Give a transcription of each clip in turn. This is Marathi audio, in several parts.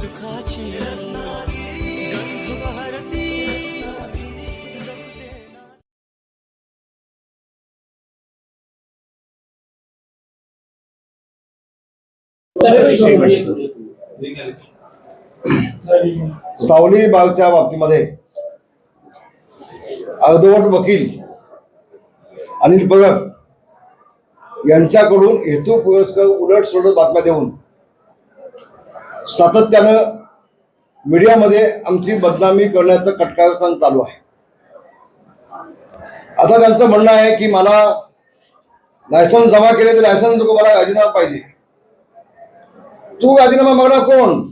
सुखाची सावली बागच्या बाबतीमध्ये अर्धवट वकील अनिल भगत यांच्याकडून हेतू पुरस्कार उलट सोडत बातम्या देऊन सातत्यानं मीडियामध्ये आमची बदनामी करण्याचं कटकारस्थान चालू आहे. आता त्यांचं म्हणणं आहे की मला लायसन्स जमा केले तर लायसन्स नको मला राजीनामा पाहिजे. तू राजीनामा मागणार कोण?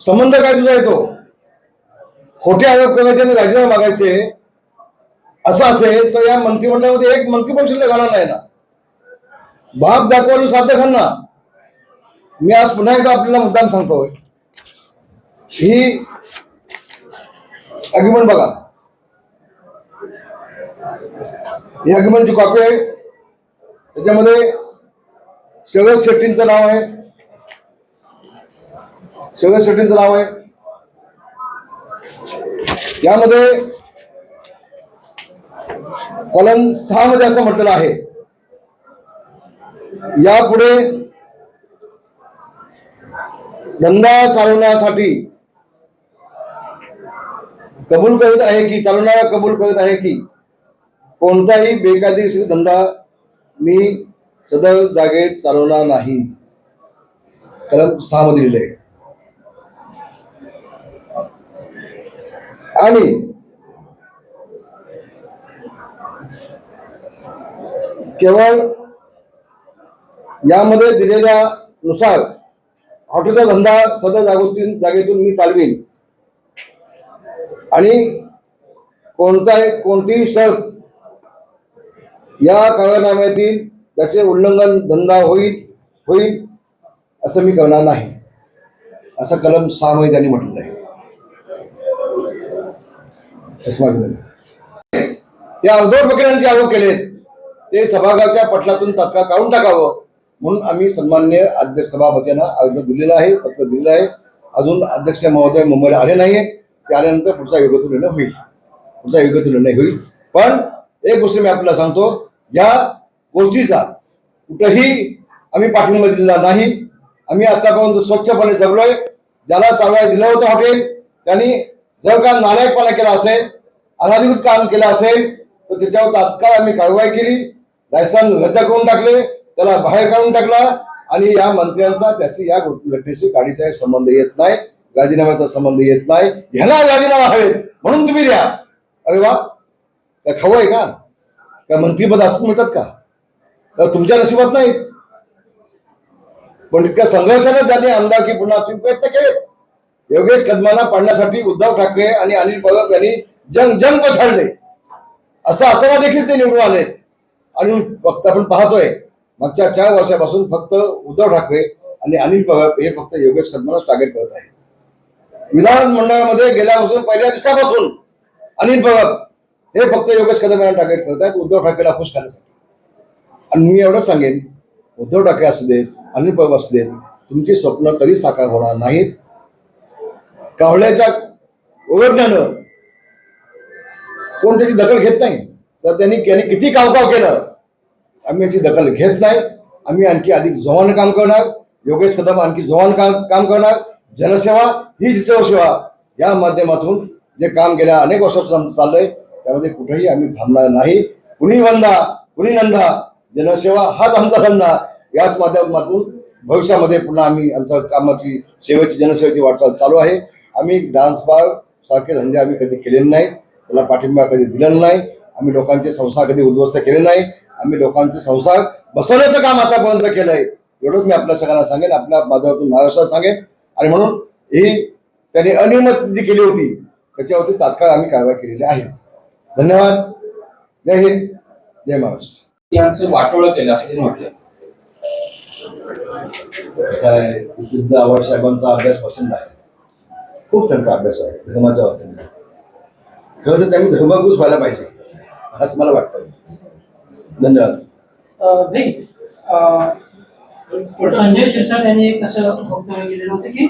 संबंध काय तुझा येतो खोटे आरोप करायचे आणि राजीनामा मागायचे असं असेल तर या मंत्रिमंडळामध्ये एक मंत्री पण शिल्लक राहणार नाही ना? बाप दाखवून साध्य खाना मी आज पुन्हा एकदा आपल्याला मुद्दाम सांगतोय ही अग्रिमेंट बघा. ही अग्रिमेंटची कॉपी आहे. त्याच्यामध्ये शरद शेट्टींचं नाव आहे. शरद शेट्टींचं नाव आहे. यामध्ये कॉलम सहा मध्ये असं म्हटलेलं आहे. यापुढे धंदा चालवण्यासाठी कबूल करत आहे की चालवणारा कबूल करत आहे की कोणताही बेकायदेशीर धंदा मी सदर जागेत चालवणार नाही. कलम सहा मध्ये लिहिले आणि केवळ यामध्ये दिलेल्या नुसार हॉटेलचा धंदा सदर जागोतून जागेतून मी चालवीन. आणि कोणताही कोणतीही शर्त या करारनाम्यातील त्याचे उल्लंघन धंदा होईल होईल असं मी करणार नाही. असं कलम सहा मध्ये त्यांनी म्हटलं आहे. या अर्धवट प्रक्रियांचे आरोप केलेत. ते सभागाच्या पटलातून तत्काळ काढून टाकावं. म्हणून आम्ही सन्मान्य अध्यक्ष सभापतींना अर्ज दिलेला आहे पत्र दिलेलं आहे. अजून अध्यक्ष महोदय मुंबईला आले नाहीये. ते आल्यानंतर पुढचा योग्य निर्णय होईल. पुढचा योग्य निर्णय होईल. पण एक गोष्ट मी आपल्याला सांगतो या गोष्टीचा कुठंही आम्ही पाठिंबा दिलेला नाही. आम्ही आतापर्यंत स्वच्छपणे जगलोय. ज्याला चालवायला दिलं होतं हॉटेल त्यांनी जर का नालायकपणा केला असेल अनाधिकृत काम केलं असेल तर त्याच्यावर तात्काळ आम्ही कारवाई केली. लायसन रद्द करून टाकले. त्याला बाहेर काढून टाकला आणि या मंत्र्यांचा त्याशी या घटनेशी गाडीचा संबंध येत नाही राजीनाम्याचा संबंध येत नाही. ह्याला राजीनामा हवे म्हणून तुम्ही द्या. अरे वा काय खाऊ आहे का? काय मंत्रीपद असं मिळतात का? तर तुमच्या नशिबात नाही. पण इतक्या संघर्षानं त्यांनी आमदारकी पुन्हा तुम्ही प्रयत्न केले. योगेश कदमांना पाडण्यासाठी उद्धव ठाकरे आणि अनिल परब यांनी जंग जंग पछाडले. असं असताना देखील ते निवडून आले आणि फक्त आपण पाहतोय. मागच्या चार वर्षापासून फक्त उद्धव ठाकरे आणि अनिल पवार हे फक्त योगेश कदमांनाच टार्गेट करत आहे विधानमंडळामध्ये गेल्यापासून पहिल्या दिवसापासून अनिल पवार हे फक्त योगेश कदम यांना टार्गेट करत आहेत उद्धव ठाकरेला खुश करण्यासाठी. आणि मी एवढंच सांगेन उद्धव ठाकरे असू देत अनिल पवार असू देत तुमची स्वप्न कधी साकार होणार नाहीत. कावळ्याच्या ओरडण्यानं कोण त्याची दखल घेत नाही? तर त्यांनी त्यांनी किती कावकाव केलं? आम्ही याची दखल घेत नाही. आम्ही आणखी अधिक जोमानं काम करणार. योगेश कदम आणखी जोमान काम काम करणार. जनसेवा ही सेवा या माध्यमातून जे काम गेल्या अनेक वर्षापासून चाललंय त्यामध्ये कुठेही आम्ही थांबणार नाही. कुणी वंदा कुणी नंदा जनसेवा हाच आमचा धंदा. याच माध्यमातून भविष्यामध्ये पुन्हा आम्ही आमच्या कामाची सेवेची जनसेवेची वाटचाल चालू आहे. आम्ही डान्स बार सारखे धंदे आम्ही कधी केलेले नाहीत. त्याला पाठिंबा कधी दिलेला नाही. आम्ही लोकांचे संसार कधी उद्ध्वस्त केले नाही. आम्ही लोकांचे संसार बसवण्याचं काम आतापर्यंत केलंय. एवढंच मी आपल्या सगळ्यांना सांगेन आपल्या माध्यमातून महाराष्ट्रात सांगेन. आणि म्हणून ही त्यांनी अनियमित जी केली होती त्याच्यावरती तात्काळ आम्ही कारवाई केलेली आहे. धन्यवाद. जय हिंद. जय महाराष्ट्र. त्यांचं वाटोळं केलं असं त्यांनी म्हटलं. कसं आहे आव्हाड साहेबांचा अभ्यास पसंत आहे. खूप त्यांचा अभ्यास आहे धर्माच्या बाबतीत खरं तर त्यांनी धर्मगुरूच व्हायला पाहिजे असं मला वाटतं धन्यवाद. नाही संजय शिरसाट यांनी एक असं वक्तव्य केलेलं होतं की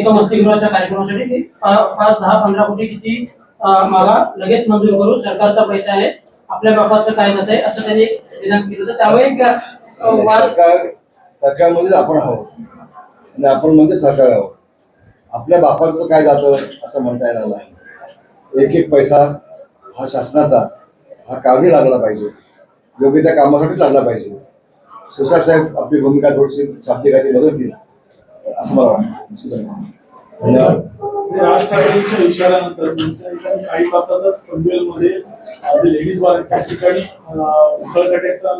एका वसतिगृहाच्या कार्यक्रमासाठी की पाच दहा पंधरा कोटी किती मागा लगेच मंजूर करू सरकारचा पैसा आहे आपल्या बापाचं काय जात आहे असं त्यांनी एक विधान केलं होतं. त्यामुळे एक, अं, वाद सरकार सरकारमध्ये आपण आहोत. आणि आपण म्हणजे सरकार आहोत. आपल्या बापाचं काय जातं असं म्हणता येणार नाही. एक एक पैसा हा शासनाचा हा कामी लागला पाहिजे. योग्य त्या कामासाठी लागला पाहिजे. शिरसाट साहेब आपली भूमिका थोडीशी शाब्दिकाची बदलतील असं मला वाटतं. धन्यवाद. राज ठाकरेंच्या इशाऱ्यानंतर काही तासातच पनवेलमध्ये लेडीज बार त्या ठिकाणी उखळकट्याचा.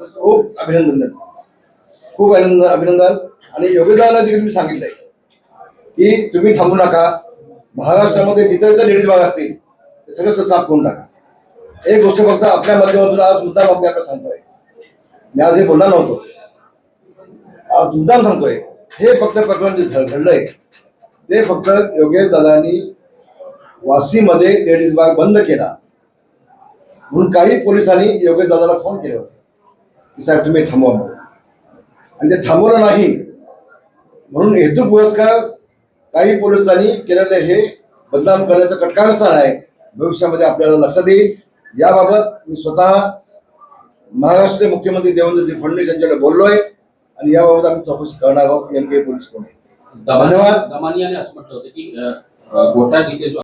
कसं खूप अभिनंदन त्यांचं. खूप आनंद अभिनंदन. आणि योगदानाला देखील मी सांगितलंय की तुम्ही थांबू नका. महाराष्ट्रामध्ये जिथे जिथे लेडीज भाग असतील ते सगळं साफ करून टाका. एक गोष्ट फक्त आपल्या माध्यमातून आज मुद्दाम आपल्याकडे सांगतोय. मी आज हे बोलला नव्हतो. आज मुद्दाम सांगतोय. हे फक्त प्रकरण जे घडलंय ते फक्त योगेश दादांनी वाशीमध्ये लेडीज बाग बंद केला. म्हणून काही पोलिसांनी योगेश दादाला फोन केले होते. की साहेब तुम्ही थांबवा म्हणून. आणि ते थांबवलं नाही. म्हणून हेतू पुरस्कार काही पोलिसांनी केलेले हे बदनाम करण्याचं कटकारस्थान आहे. भविष्यामध्ये आपल्याला लक्षात येईल. याबाबत मी स्वतः महाराष्ट्राचे मुख्यमंत्री देवेंद्रजी फडणवीस यांच्याकडे बोललोय आणि याबाबत आम्ही चौकशी करणार आहोत नेमके पोलीस कोण आहे दमानी धन्यवाद. असं म्हटलं होतं की अं, अं, गोटा